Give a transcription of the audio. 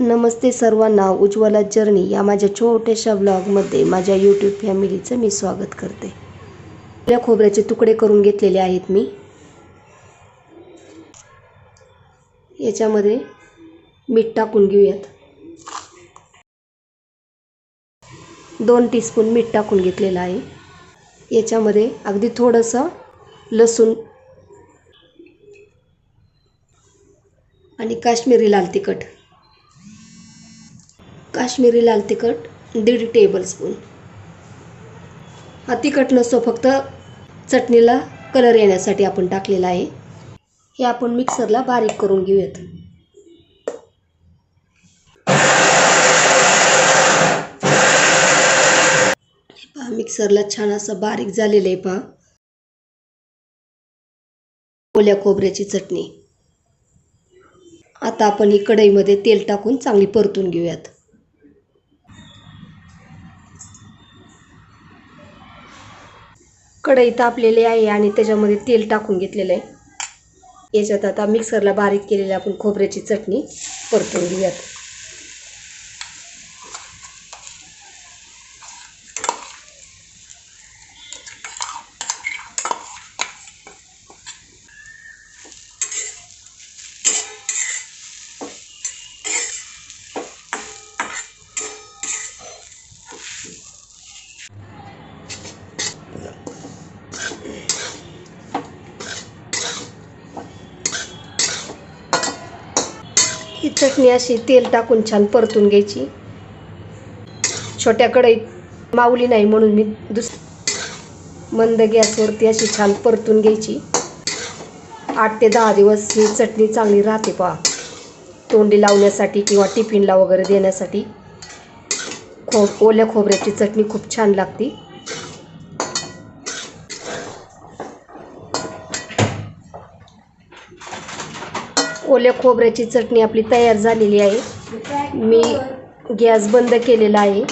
नमस्ते सर्वांना उज्ज्वला जर्नी या माझ्या छोट्याशा ब्लॉगमध्ये माझ्या यूट्यूब फॅमिलीचं मी स्वागत करते. या खोबऱ्याचे तुकडे करून घेतलेले आहेत मी. याच्यामध्ये मीठ टाकून घेऊयात. दोन टीस्पून मीठ टाकून घेतलेलं आहे. याच्यामध्ये अगदी थोडंसं लसूण आणि काश्मीरी लाल तिखट. काश्मीरी लाल तिखट दीड टेबलस्पून हा तिखट नसतो फक्त चटणीला कलर येण्यासाठी आपण टाकलेला आहे. हे आपण मिक्सरला बारीक करून घेऊयात. पहा मिक्सरला छान असं बारीक झालेलं आहे पहा. ओल्या खोबऱ्याची चटणी. आता आपण ही कढईमध्ये तेल टाकून चांगली परतून घेऊयात. कढई तापलेली आहे आणि त्याच्यामध्ये तेल टाकून घेतलेलं आहे. याच्यात आता मिक्सरला बारीक केलेली आपण खोबऱ्याची चटणी परतून घेऊयात. ही चटणी अशी तेल टाकून छान परतून घ्यायची. छोट्या कढईत माऊली नाही म्हणून मी दुस मंद गॅसवरती अशी छान परतून घ्यायची. आठ ते दहा दिवस ही चटणी चांगली राहते पहा. तोंडी लावण्यासाठी किंवा टिफिनला वगैरे देण्यासाठी. खो ओल्या खोबऱ्याची चटणी खूप छान लागते. ओल्या खोबऱ्याची चटणी आपली तयार झालेली आहे. मी गॅस बंद केलेला आहे.